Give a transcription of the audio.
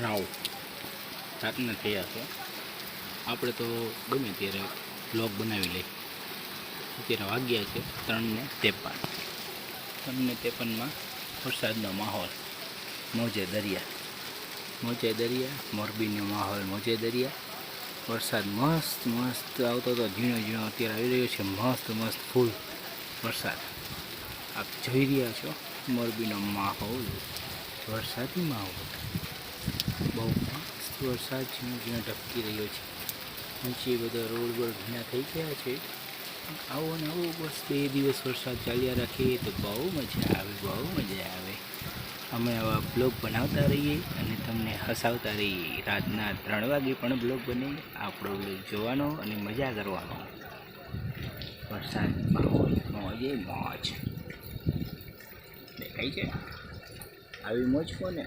રાવ રાતના થયા છે. આપણે તો ગમે ત્યારે બ્લોગ બનાવી લઈ અત્યારે વાગ્યા છે ત્રણને ત્રેપન. ત્રણને ત્રેપનમાં વરસાદનો માહોલ, મોજે દરિયા. મોજે દરિયા, મોરબીનો માહોલ, મોજે દરિયા. વરસાદ મસ્ત મસ્ત. આવતો હતો ઝીણો ઝીણો અત્યારે આવી રહ્યો છે. મસ્ત મસ્ત ફૂલ વરસાદ. આપ જોઈ રહ્યા છો મોરબીનો માહોલ. વરસાદી માહોલ. બહુ મસ્ત વરસાદ ઝીણો ઝીણો રહ્યો છે. નીચે બધા રોડ બોડ ભીના થઈ ગયા છે. આવો ને આવો, બસ બે દિવસ વરસાદ ચાલ્યા રાખીએ તો બહુ મજા આવે, બહુ મજા આવે. અમે આવા બ્લોગ બનાવતા રહીએ અને તમને હસાવતા રહીએ. રાતના ત્રણ વાગે પણ બ્લોગ બને, આપણો બ્લોગ જોવાનો અને મજા કરવાનો. વરસાદ માહોલ, મોજે મોજ. દેખાય છે? આવી મોજ કોને?